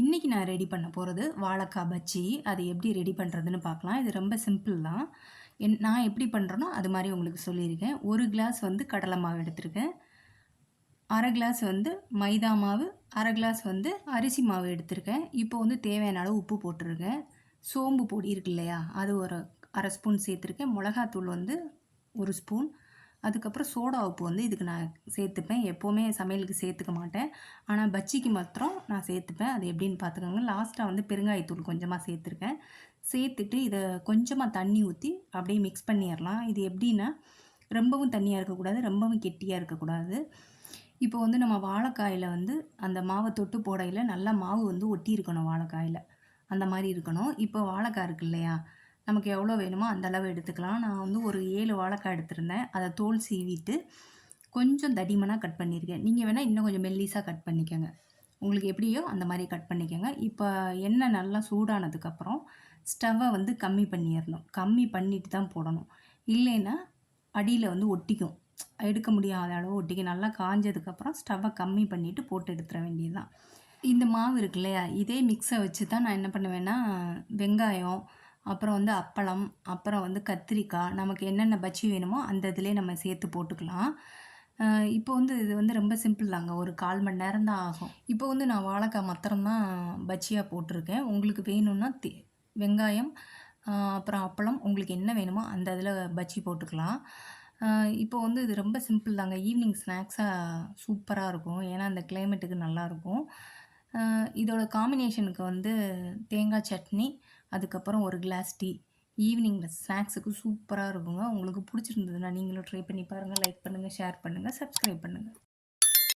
இன்றைக்கி நான் ரெடி பண்ண போகிறது வாழைக்காய் பஜ்ஜி. அது எப்படி ரெடி பண்ணுறதுன்னு பார்க்கலாம். இது ரொம்ப சிம்பிள் தான். என் நான் எப்படி பண்ணுறேனோ அது மாதிரி உங்களுக்கு சொல்லியிருக்கேன். ஒரு கிளாஸ் வந்து கடலை மாவு எடுத்திருக்கேன். அரை கிளாஸ் வந்து மைதா மாவு அரை கிளாஸ் வந்து அரிசி மாவு எடுத்திருக்கேன். இப்போ வந்து தேவையான அளவு உப்பு போட்டிருக்கேன். சோம்பு பொடி இருக்கு இல்லையா? அது ஒரு அரை ஸ்பூன் சேர்த்துருக்கேன். மிளகாத்தூள் வந்து ஒரு ஸ்பூன் அதுக்கப்புறம் சோடா உப்பு வந்து இதுக்கு நான் சேர்த்துப்பேன். எப்போவுமே சமையலுக்கு சேர்த்துக்க மாட்டேன். ஆனால் பஜ்ஜிக்கு மாத்திரம் நான் சேர்த்துப்பேன். அது எப்படின்னு பார்த்துக்கோங்க. லாஸ்ட்டாக வந்து பெருங்காயத்தூள் கொஞ்சமாக சேர்த்துருக்கேன். சேர்த்துட்டு இதை கொஞ்சமாக தண்ணி ஊற்றி அப்படியே மிக்ஸ் பண்ணிடலாம். இது எப்படின்னா ரொம்பவும் தண்ணியாக இருக்கக்கூடாது ரொம்பவும் கெட்டியாக இருக்கக்கூடாது. இப்போ வந்து நம்ம வாழைக்காயில் வந்து அந்த மாவை தொட்டு போடையில் நல்லா மாவு வந்து ஒட்டி இருக்கணும் வாழைக்காயில். அந்த மாதிரி இருக்கணும். இப்போ வாழைக்காய் இருக்கு இல்லையா நமக்கு எவ்வளோ வேணுமோ அந்த அளவு எடுத்துக்கலாம். நான் வந்து ஒரு ஏழு வாழைக்காய் எடுத்திருந்தேன். அதை தோல் சீவிட்டு கொஞ்சம் தடிமனாக கட் பண்ணியிருக்கேன் நீங்கள் வேணால் இன்னும் கொஞ்சம் மெல்லிஸாக கட் பண்ணிக்கோங்க. உங்களுக்கு எப்படியோ அந்த மாதிரி கட் பண்ணிக்கோங்க. இப்போ எண்ணெய் நல்லா சூடானதுக்கப்புறம் ஸ்டவ்வை வந்து கம்மி பண்ணிடணும். கம்மி பண்ணிட்டு தான் போடணும். இல்லைன்னா அடியில் வந்து ஒட்டிக்கும். எடுக்க முடியாத அளவு ஒட்டிக்கும். நல்லா காஞ்சதுக்கப்புறம் ஸ்டவ்வை கம்மி பண்ணிவிட்டு போட்டு எடுத்துட வேண்டியது தான் இந்த மாவு இருக்கு இல்லையா இதே மிக்ஸை வச்சு தான் நான் என்ன பண்ணுவேன்னா வெங்காயம் அப்புறம் வந்து அப்பளம் அப்புறம் வந்து கத்திரிக்காய் நமக்கு என்னென்ன பஜ்ஜி வேணுமோ அந்த இதிலே நம்ம சேர்த்து போட்டுக்கலாம். இப்போ வந்து இது வந்து ரொம்ப சிம்பிள் தாங்க. ஒரு கால் மணி நேரம் தான் ஆகும். இப்போ வந்து நான் வாழைக்காய் மாத்திரம்தான் பஜ்ஜியாக போட்டிருக்கேன். உங்களுக்கு வேணும்னா தே வெங்காயம் அப்புறம் அப்பளம் உங்களுக்கு என்ன வேணுமோ அந்த இதில் பஜ்ஜி போட்டுக்கலாம். இப்போ வந்து இது ரொம்ப சிம்பிள் தாங்க. ஈவினிங் ஸ்நாக்ஸாக சூப்பராக இருக்கும். ஏன்னா அந்த கிளைமேட்டுக்கு நல்லாயிருக்கும் இதோட காம்பினேஷனுக்கு வந்து தேங்காய் சட்னி அதுக்கப்புறம் ஒரு கிளாஸ் டீ ஈவினிங்கில் ஸ்நாக்ஸுக்கு சூப்பராக இருக்குங்க. உங்களுக்கு பிடிச்சிருந்ததுன்னா நீங்களும் ட்ரை பண்ணி பாருங்கள் லைக் பண்ணுங்கள் ஷேர் பண்ணுங்கள் சப்ஸ்கிரைப் பண்ணுங்கள்